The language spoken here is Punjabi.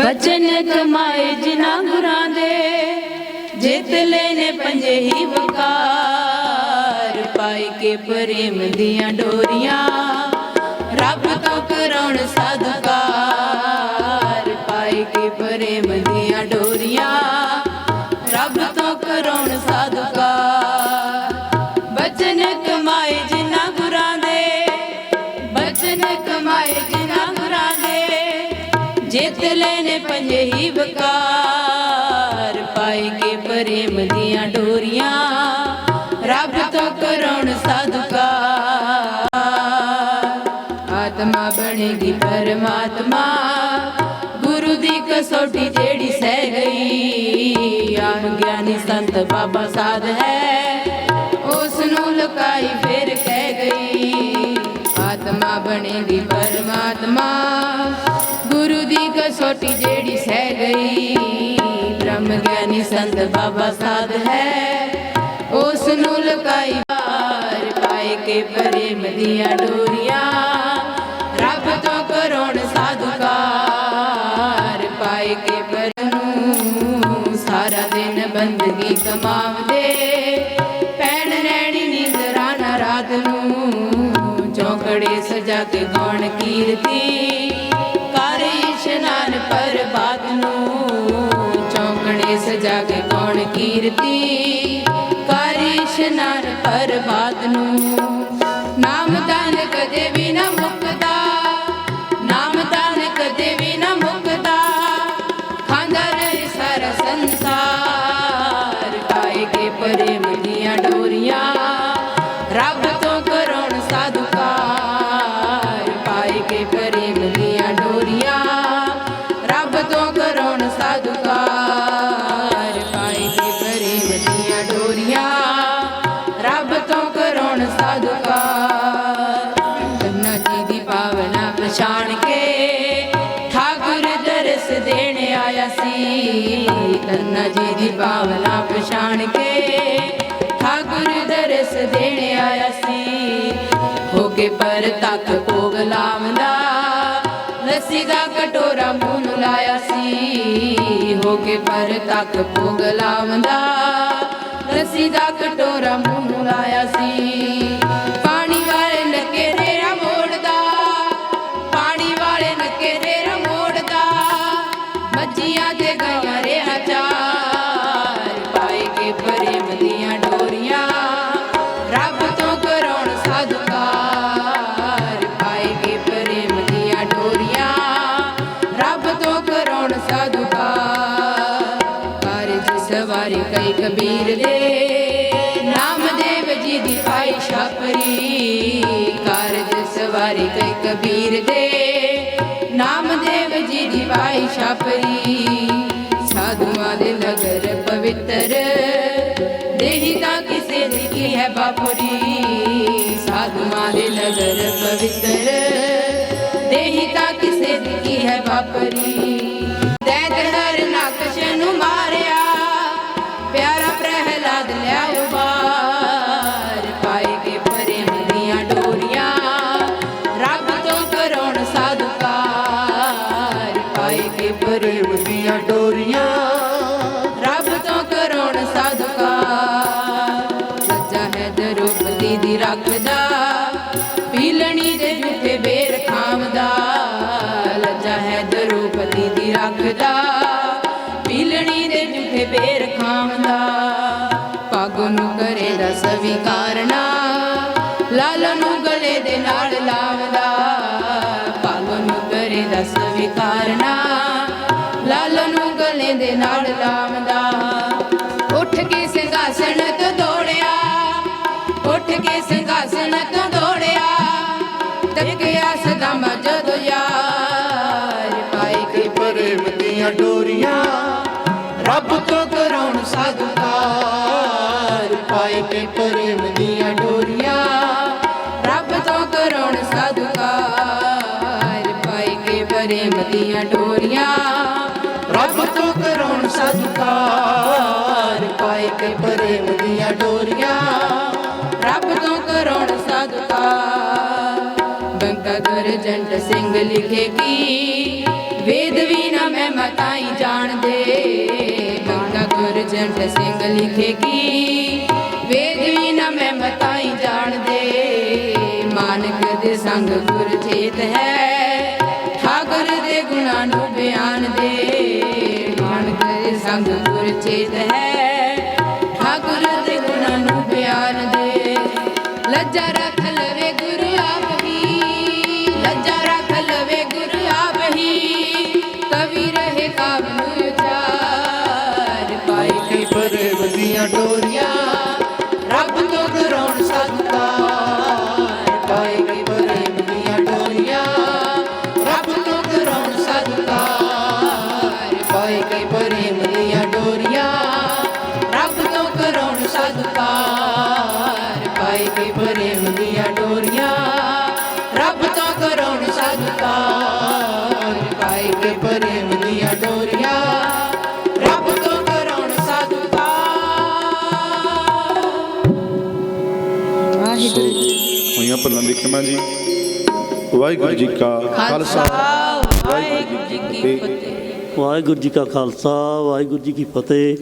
ਬਚਨ ਕਮਾਏ ਜਿਨਾ ਗੁਰਾਂ ਦੇ, ਜਿਤ ਲੈਨੇ ਪੰਜੇ ਹੀ ਵਕਾਰ। ਪਾਈ ਕੇ ਪ੍ਰੇਮ ਦੀਆਂ ਡੋਰੀਆਂ, ਰੱਬ ਤੋਂ ਕਰਾਉਣ ਸਦਕਾਰ। ਪਾਈ ਕੇ ਪ੍ਰੇਮ ਦੀਆਂ ਡੋਰੀਆਂ, ਰੱਬ ਤੋਂ ਕਰਾਉਣ ਸਦਕਾਰ। ਬਚਨ ਕਮਾਏ ਪ੍ਰੇਮ ਦੀਆਂ ਡੋਰੀਆਂ, ਰੱਬ ਤੋਂ ਕਰਾਉਣ ਸਦਕਾਰ ਆਤਮਾ ਬਣੇਗੀ ਪਰਮਾਤਮਾ, ਗੁਰੂ ਦੀ ਕਸੋਟੀ ਜਿਹੜੀ ਸਹਿ ਗਈ। ਆਹ ਗਿਆਨੀ ਸੰਤ ਬਾਬਾ ਸਾਧ ਹੈ ਉਸ ਨੂੰ ਲੁਕਾਈ ਫਿਰ ਕਹਿ ਗਈ। ਆਤਮਾ ਬਣੇਗੀ ਪਰਮਾਤਮਾ, ਗੁਰੂ ਦੀ ਕਸੋਟੀ ਜਿਹੜੀ ਸਹਿ ਗਈ। ਬ੍ਰਹਮ ਗਿਆਨੀ ਸੰਤ ਬਾਬਾ ਸਾਧ ਹੈ। ਉਸ ਨੂੰ ਲੁਕਾਈ ਪਾਰ ਪਾਏ ਕੇ ਪ੍ਰੇਮ ਦੀਆਂ ਡੋਰੀਆਂ। ਰੱਬ ਤੋਂ ਕਰਾਉਣ ਸਾਧੁਕਾਰ ਪਾਏ ਕੇ ਪਰ ਸਾਰਾ ਦਿਨ ਬੰਦਗੀ ਕਮਾਵਦੇ ਪੈਣ ਰੈਣੀ ਨੀਂਦਰਾਂ ਨਾ ਰਾਤ ਨੂੰ ਚੌਕੜੇ ਸਜਾ ਕੇ ਗਾਉਣ ਕੀਰਤੀ। ਕਰ ਇਸ਼ਨਾਨ ਪ੍ਰਭਾਤ ਨੂੰ ਚੌਕੜੇ ਸਜਾ ਕੇ ਗਾਉਣ ਕੀਰਤੀ? ਕਰ ਇਸ਼ਨਾਨ ਪ੍ਰਭਾਤ ਨੂੰ। ਨਾਮ ਦਾਨ ਕਦੇ ਪਛਾਣ ਕੇ ਠਾਕੁਰ ਦਰਸ ਦੇਣ ਆਇਆ ਸੀ। ਕੰਨਾ ਜੀ ਦੀ ਪਾਵਨਾ ਪਛਾਣ ਕੇ ਠਾਕੁਰ ਦਰਸ ਦੇਣ ਆਇਆ ਸੀ। ਹੋ ਕੇ ਪਰ ਤੱਕ ਭੋਗ ਲਾਵੰਦਾ, ਲੱਸੀ ਦਾ ਕਟੋਰਾ ਮੂੰਹ ਨੂੰ ਲਾਇਆ ਸੀ। ਹੋ ਕੇ ਪਰ ਤੱਕ ਭੋਗ ਲਾਵੰਦਾ, ਲੱਸੀ ਦਾ ਕਟੋਰਾ ਮੂੰਹ ਨੂੰ ਲਾਇਆ ਸੀ। ਮੱਝੀਆਂ ਤੇ ਗਾਵਾਂ ਰਿਹਾ ਚਾਰ ਪਾਏ ਕੇ ਪ੍ਰੇਮ ਦੀਆਂ ਡੋਰੀਆਂ। ਰੱਬ ਤੋਂ ਕਰਾਉਣ ਸਾਧੁਕਾਰ ਪਾਏ ਕੇ ਪ੍ਰੇਮ ਦੀਆਂ ਡੋਰੀਆਂ। ਰੱਬ ਤੋਂ ਕਰਾਉਣ ਸਾਧੁਕਾਰ ਕਾਰਜ ਸਵਾਰੀ ਕਈ ਕਬੀਰ ਦੇ ਨਾਮਦੇਵ ਜੀ ਦੀ ਪਾਈ ਛਾਪਰੀ। ਕਾਰਜ ਸਵਾਰੀ ਕਈ ਕਬੀਰ ਦੇ ਨਾਮਦੇਵ ਜੀ ਦੀ ਪਾਈ ਛਾਪਰੀ ਸਾਧੂਆਂ ਦੇ ਨਗਰ ਪਵਿੱਤਰ। ਦੇਹੀ ਤਾਂ ਕਿਸੇ ਦੀ ਕੀ ਹੈ ਬਾਪਰੀ ਸਾਧੂਆਂ ਦੇ ਨਗਰ ਪਵਿੱਤਰ। ਦੇਹੀ ਤਾਂ ਕਿਸੇ ਦੀ ਕੀ ਹੈ ਬਾਪਰੀ। ਸਾਧੁਕਾਰ ਕੇ ਪ੍ਰੇਮ ਦੀਆਂ ਡੋਰੀਆਂ। ਰੱਬ ਤੋਂ ਕਰਾਉਣ ਸਾਧੁਕਾਰ। ਸੱਚਾ ਹੈ ਦਰੋਪਤੀ ਦੀ ਰੱਖਦਾ। ਪੀਲਣੀ ਦੇ ਝੂਠੇ ਬੇਰ ਖਾਮਦਾ ਲੱਜਾ ਹੈ ਦਰੋਪਤੀ ਦੀ ਰੱਖਦਾ। ਪੀਲਣੀ ਦੇ ਝੂਠੇ ਬੇਰ ਖਾਮਦਾ ਪਾਗੋ ਨੂੰ ਕਰੇ ਦਾ ਸਵੀਕਾਰਨਾ। ਲਾਲ ਨੂੰ ਗਲੇ ਦੇ ਨਾਲ ਲਾਵਦਾ। ਨੂੰ ਕਰੇ ਲਾਲ ਨੂੰ ਗਲੇ ਦੇ ਨਾਲ ਲਾਵਦਾ ਉੱਠ ਕੇ ਸਿੰਘਾਸਣ ਤੋਂ ਦੌੜਿਆ। ਉੱਠ ਕੇ ਸਿੰਘਾਸਣ ਤੋਂ ਦੌੜਿਆ। ਤੱਕਿਆ ਸਦਮ ਜਦੋਂ ਯਾਰ ਪਾਏ ਕੇ ਪ੍ਰੇਮ ਦੀਆਂ ਡੋਰੀਆਂ। ਰੱਬ ਤੋਂ ਕਰਾਉਣ ਸਾਧੁਕਾਰ ਪਾਈ ਕੇ ਪ੍ਰੇਮ ਦੀਆਂ ਡੋਰੀਆਂ। ਰੱਬ ਤੋਂ ਕਰੋਣ ਸਦਕਾਰ ਪਾਏ ਕੇ ਪ੍ਰੇਮ ਦੀਆਂ ਡੋਰੀਆਂ। ਰੱਬ ਤੋਂ ਕਰੋਣ ਸਦਕਾਰ ਬੰਕਾ ਗੁਰਜੰਟ ਸਿੰਘ ਲਿਖੇ ਕੀ? ਵੇਦ ਵੀ ਨਾ ਮੈਂ ਮਤਾਈ ਜਾਣਦੇ। ਬੰਕਾ ਗੁਰਜੰਟ ਸਿੰਘ ਲਿਖੇ ਕੀ? ਵੇਦ ਵੀ ਨਾ ਮੈਂ ਮਤਾਈ ਜਾਣਦੇ। ਮਾਨਕ ਦੇ ਸੰਗ ਗੁਰਜੀਤ ਹੈ। ਨਾਨਕ ਬਿਆਨ ਦੇ ਗੁਣਾਂ ਨੂੰ ਬਿਆਨ ਦੇ। ਲੱਜਾ ਰੱਖ ਦੀਆਂ ਭੱਲਾਂ ਦੇਖਣਾ ਜੀ। ਵਾਹਿਗੁਰੂ ਜੀ ਕਾ ਖਾਲਸਾ। ਵਾਹਿਗੁਰੂ ਜੀ ਕੀ ਫਤਿਹ। ਵਾਹਿਗੁਰੂ ਜੀ ਕਾ ਖਾਲਸਾ ਵਾਹਿਗੁਰੂ ਜੀ ਕੀ ਫਤਿਹ।